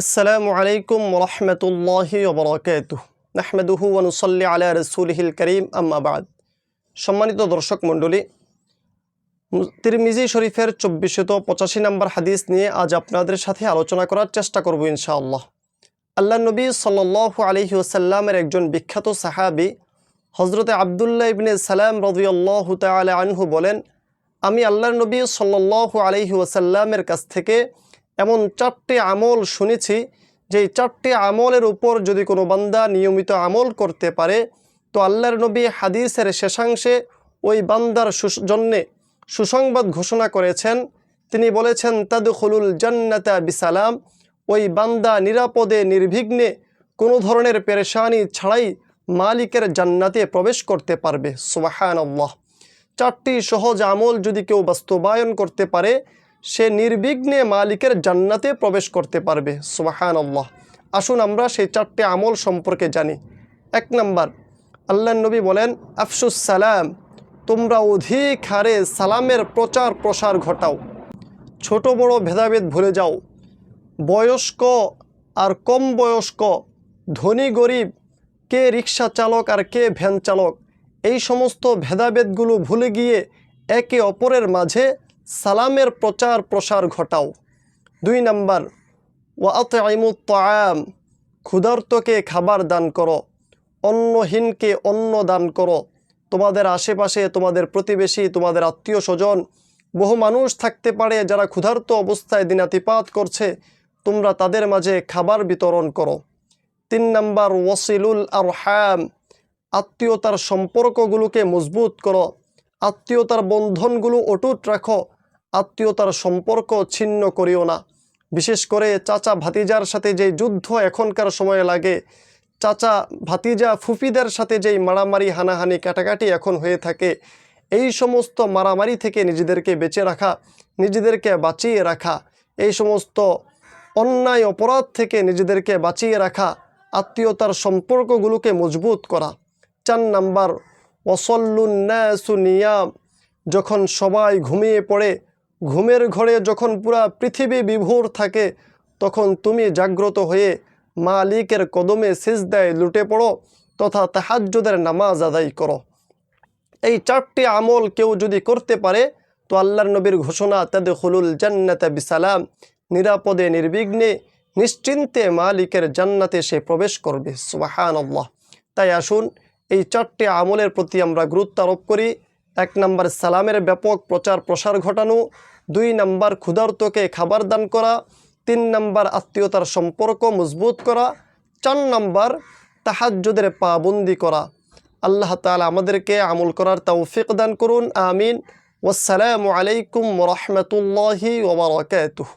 আসসালামু আলাইকুম রহমতুল্লাহি ওবরাকাত নাহমেদুহু ওয়ানুসল্লি আলা রসুলহিল করিম আম্মাবাদ সম্মানিত দর্শক মণ্ডলী, তিরমিজি শরীফের চব্বিশত পঁচাশি নম্বর হাদিস নিয়ে আজ আপনাদের সাথে আলোচনা করার চেষ্টা করব ইনশাআল্লাহ। আল্লাহ নবী সাল্লাহ আলহি ওসাল্লামের একজন বিখ্যাত সাহাবি হজরতে আবদুল্লাহ ইবনে সালাম রদিয়াল্লাহ তালা আনহু বলেন, আমি আল্লাহ নবী সাল্লাহ আলহি ওসাল্লামের কাছ থেকে এমন চারটি আমল শুনেছি যে চারটি আমলের উপর যদি কোনো বান্দা নিয়মিত আমল করতে পারে, তো আল্লাহর নবী হাদিসের শেষাংশে ওই বান্দার জন্যে সুসংবাদ ঘোষণা করেছেন। তিনি বলেছেন, তাদুখুলুল জান্নাতা বিসালাম। ওই বান্দা নিরাপদে, নির্বিঘ্নে কোনো ধরনের পেরেশানি ছাড়াই মালিকের জান্নাতে প্রবেশ করতে পারবে। সুবাহান আল্লাহ চারটি সহজ আমল যদি কেউ বাস্তবায়ন করতে পারে সে নির্বিঘ্নে মালিকের জান্নাতে প্রবেশ করতে পারবে। সুবাহান আল্লাহ আসুন আমরা সেই চারটে আমল সম্পর্কে জানি। এক নাম্বার আল্লাহ নবী বলেন, আফসুস সালাম, তোমরা অধিক হারে সালামের প্রচার প্রসার ঘটাও। ছোট বড় ভেদাভেদ ভুলে যাও। বয়স্ক আর কম বয়স্ক, ধনী গরিব, কে রিক্সা চালক আর কে ভ্যান চালক, এই সমস্ত ভেদাভেদগুলো ভুলে গিয়ে একে অপরের মাঝে সালামের প্রচার প্রসার ঘটাও। দুই নাম্বার ওয়াত আইমুত্তায়াম ক্ষুধার্তকে খাবার দান করো। অন্নহীনকে অন্ন দান করো। তোমাদের আশেপাশে তোমাদের প্রতিবেশী, তোমাদের আত্মীয় স্বজন বহু মানুষ থাকতে পারে যারা ক্ষুধার্ত অবস্থায় দিনাতিপাত করছে। তোমরা তাদের মাঝে খাবার বিতরণ করো। তিন নাম্বার, ওয়াসিলুল আর হ্যাম আত্মীয়তার সম্পর্কগুলোকে মজবুত করো। আত্মীয়তার বন্ধনগুলো অটুট রাখো। আত্মীয়তার সম্পর্ক ছিন্ন করিও না। বিশেষ করে চাচা ভাতিজার সাথে যেই যুদ্ধ এখনকার সময়ে লাগে, চাচা ভাতিজা ফুফিদের সাথে যেই মারামারি, হানাহানি, কাটাকাটি এখন হয়ে থাকে, এই সমস্ত মারামারি থেকে নিজেদেরকে বেঁচে রাখা, নিজেদেরকে বাঁচিয়ে রাখা, এই সমস্ত অন্যায় অপরাধ থেকে নিজেদেরকে বাঁচিয়ে রাখা, আত্মীয়তার সম্পর্কগুলোকে মজবুত করা। চার নাম্বার ওসল্লুন্নাসুনিয়াম যখন সবাই ঘুমিয়ে পড়ে ঘুমের ঘরে যখন পুরা পৃথিবী বিভোর থাকে, তখন তুমি জাগ্রত হয়ে মালিকের কদমে সিজদায় লুটে পড়ো তথা তাহাজ্জুদের নামাজ আদায় করো। এই চারটি আমল কেউ যদি করতে পারে, তো আল্লাহর নবীর ঘোষণা তাদের হলুল জান্নাতে বিসালাম, নিরাপদে, নির্বিঘ্নে, নিশ্চিন্তে মালিকের জান্নাতে সে প্রবেশ করবে। সুবাহান তাই আসুন, এই চারটি আমলের প্রতি আমরা গুরুত্ব আরোপ করি। এক নম্বর সালামের ব্যাপক প্রচার প্রসার ঘটানো, দুই নম্বর ক্ষুধার্তকে খাবার দান করা, তিন নম্বর আত্মীয়তার সম্পর্ক মজবুত করা, চার নম্বর তাহাজ্জুদের পাবন্দি করা। আল্লাহ তালা আমাদেরকে আমল করার তৌফিক দান করুন, আমিন। ওসালামু আলাইকুম রহমতুল্লাহি ওবরাকাতুহ